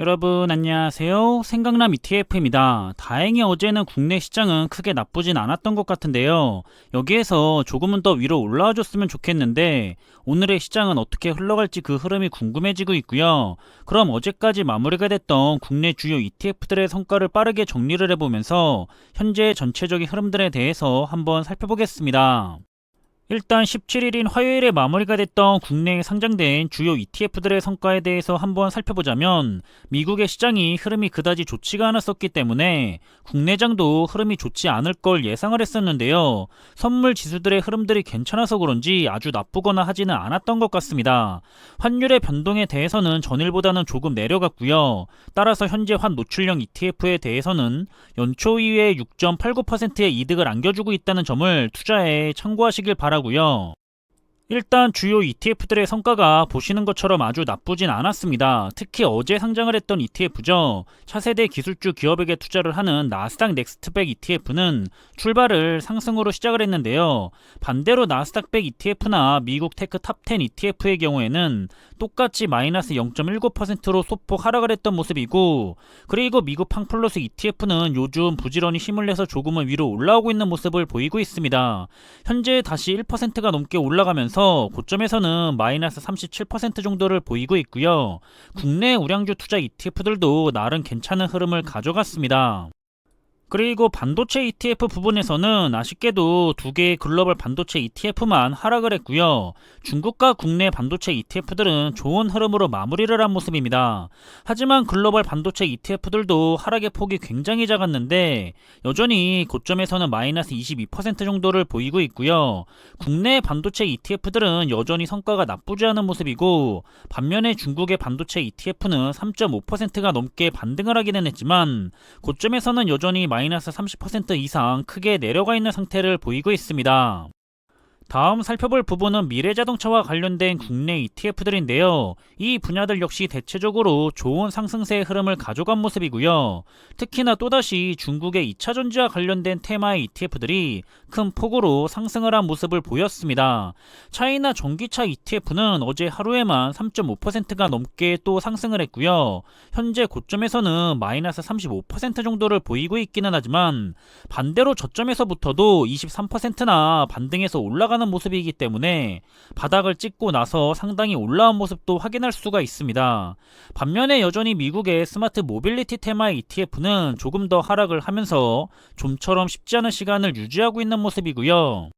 여러분 안녕하세요. 생강남 ETF입니다. 다행히 어제는 국내 시장은 크게 나쁘진 않았던 것 같은데요. 여기에서 조금은 더 위로 올라와 줬으면 좋겠는데 오늘의 시장은 어떻게 흘러갈지 그 흐름이 궁금해지고 있고요. 그럼 어제까지 마무리가 됐던 국내 주요 ETF들의 성과를 빠르게 정리를 해보면서 현재 전체적인 흐름들에 대해서 한번 살펴보겠습니다. 일단 17일인 화요일에 마무리가 됐던 국내에 상장된 주요 ETF들의 성과에 대해서 한번 살펴보자면 미국의 시장이 흐름이 그다지 좋지가 않았었기 때문에 국내장도 흐름이 좋지 않을 걸 예상을 했었는데요. 선물 지수들의 흐름들이 괜찮아서 그런지 아주 나쁘거나 하지는 않았던 것 같습니다. 환율의 변동에 대해서는 전일보다는 조금 내려갔고요. 따라서 현재 환 노출형 ETF에 대해서는 연초 이후에 6.89%의 이득을 안겨주고 있다는 점을 투자에 참고하시길 바랍니다. 바라고요. 일단 주요 ETF들의 성과가 보시는 것처럼 아주 나쁘진 않았습니다. 특히 어제 상장을 했던 ETF죠. 차세대 기술주 기업에게 투자를 하는 나스닥 넥스트백 ETF는 출발을 상승으로 시작을 했는데요. 반대로 나스닥백 ETF나 미국 테크 탑10 ETF의 경우에는 똑같이 마이너스 0.19%로 소폭 하락을 했던 모습이고 그리고 미국 팡플러스 ETF는 요즘 부지런히 힘을 내서 조금은 위로 올라오고 있는 모습을 보이고 있습니다. 현재 다시 1%가 넘게 올라가면서 하면서 고점에서는 마이너스 37% 정도를 보이고 있고요. 국내 우량주 투자 ETF들도 나름 괜찮은 흐름을 가져갔습니다. 그리고 반도체 ETF 부분에서는 아쉽게도 두 개의 글로벌 반도체 ETF만 하락을 했고요. 중국과 국내 반도체 ETF들은 좋은 흐름으로 마무리를 한 모습입니다. 하지만 글로벌 반도체 ETF들도 하락의 폭이 굉장히 작았는데 여전히 고점에서는 마이너스 22% 정도를 보이고 있고요. 국내 반도체 ETF들은 여전히 성과가 나쁘지 않은 모습이고 반면에 중국의 반도체 ETF는 3.5%가 넘게 반등을 하기는 했지만 고점에서는 여전히 마이너스 30% 이상 크게 내려가 있는 상태를 보이고 있습니다. 다음 살펴볼 부분은 미래 자동차와 관련된 국내 ETF들인데요. 이 분야들 역시 대체적으로 좋은 상승세의 흐름을 가져간 모습이고요. 특히나 또다시 중국의 2차 전지와 관련된 테마의 ETF들이 큰 폭으로 상승을 한 모습을 보였습니다. 차이나 전기차 ETF는 어제 하루에만 3.5%가 넘게 또 상승을 했고요. 현재 고점에서는 마이너스 35% 정도를 보이고 있기는 하지만 반대로 저점에서부터도 23%나 반등해서 올라가 올라가는 모습이기 때문에 바닥을 찍고 나서 상당히 올라온 모습도 확인할 수가 있습니다. 반면에 여전히 미국의 스마트 모빌리티 테마의 ETF는 조금 더 하락을 하면서 좀처럼 쉽지 않은 시간을 유지하고 있는 모습이고요.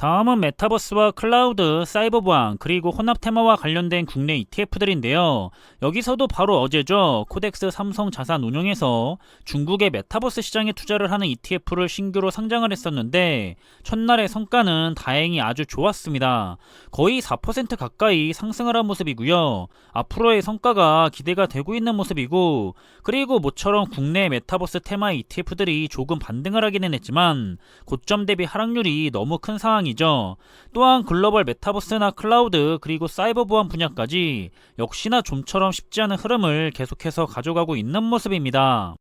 다음은 메타버스와 클라우드, 사이버 보안, 그리고 혼합 테마와 관련된 국내 ETF들인데요. 여기서도 바로 어제죠. 코덱스 삼성 자산 운용에서 중국의 메타버스 시장에 투자를 하는 ETF를 신규로 상장을 했었는데 첫날의 성과는 다행히 아주 좋았습니다. 거의 4% 가까이 상승을 한 모습이고요. 앞으로의 성과가 기대가 되고 있는 모습이고 그리고 모처럼 국내 메타버스 테마 ETF들이 조금 반등을 하기는 했지만 고점 대비 하락률이 너무 큰 상황이 상황이죠. 또한 글로벌 메타버스나 클라우드 그리고 사이버 보안 분야까지 역시나 좀처럼 쉽지 않은 흐름을 계속해서 가져가고 있는 모습입니다.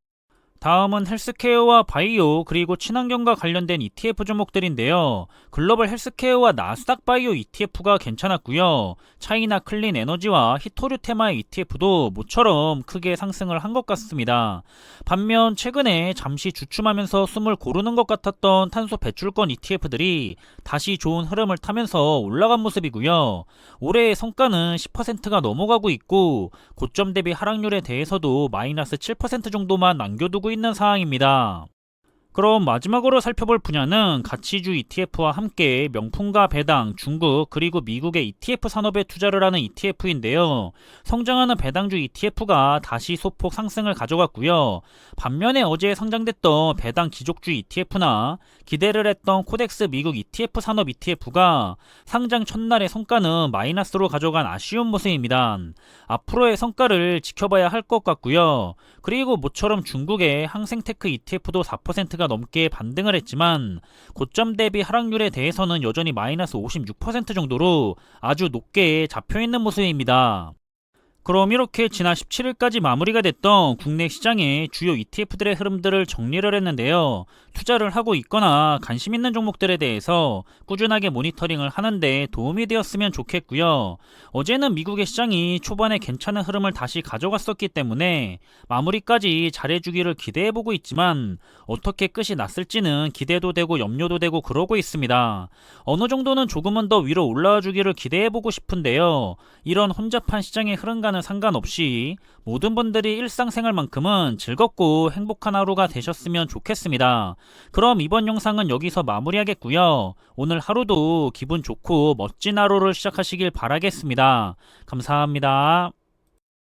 다음은 헬스케어와 바이오 그리고 친환경과 관련된 ETF 종목들인데요. 글로벌 헬스케어와 나스닥 바이오 ETF가 괜찮았고요. 차이나 클린 에너지와 히토류 테마의 ETF도 모처럼 크게 상승을 한 것 같습니다. 반면 최근에 잠시 주춤하면서 숨을 고르는 것 같았던 탄소 배출권 ETF들이 다시 좋은 흐름을 타면서 올라간 모습이고요. 올해의 성과는 10%가 넘어가고 있고 고점 대비 하락률에 대해서도 마이너스 7% 정도만 남겨두고 있는 상황입니다. 그럼 마지막으로 살펴볼 분야는 가치주 ETF와 함께 명품과 배당, 중국 그리고 미국의 ETF 산업에 투자를 하는 ETF인데요. 성장하는 배당주 ETF가 다시 소폭 상승을 가져갔고요. 반면에 어제 상장됐던 배당 기족주 ETF나 기대를 했던 코덱스 미국 ETF 산업 ETF가 상장 첫날의 성과는 마이너스로 가져간 아쉬운 모습입니다. 앞으로의 성과를 지켜봐야 할 것 같고요. 그리고 모처럼 중국의 항생테크 ETF도 4%가 넘게 반등을 했지만 고점 대비 하락률에 대해서는 여전히 마이너스 56% 정도로 아주 높게 잡혀 있는 모습입니다. 그럼 이렇게 지난 17일까지 마무리가 됐던 국내 시장의 주요 ETF들의 흐름들을 정리를 했는데요. 투자를 하고 있거나 관심 있는 종목들에 대해서 꾸준하게 모니터링을 하는데 도움이 되었으면 좋겠고요. 어제는 미국의 시장이 초반에 괜찮은 흐름을 다시 가져갔었기 때문에 마무리까지 잘해주기를 기대해보고 있지만 어떻게 끝이 났을지는 기대도 되고 염려도 되고 그러고 있습니다. 어느 정도는 조금은 더 위로 올라와 주기를 기대해보고 싶은데요. 이런 혼잡한 시장의 흐름과는 상관없이 모든 분들이 일상생활만큼은 즐겁고 행복한 하루가 되셨으면 좋겠습니다. 그럼 이번 영상은 여기서 마무리하겠고요. 오늘 하루도 기분 좋고 멋진 하루를 시작하시길 바라겠습니다. 감사합니다.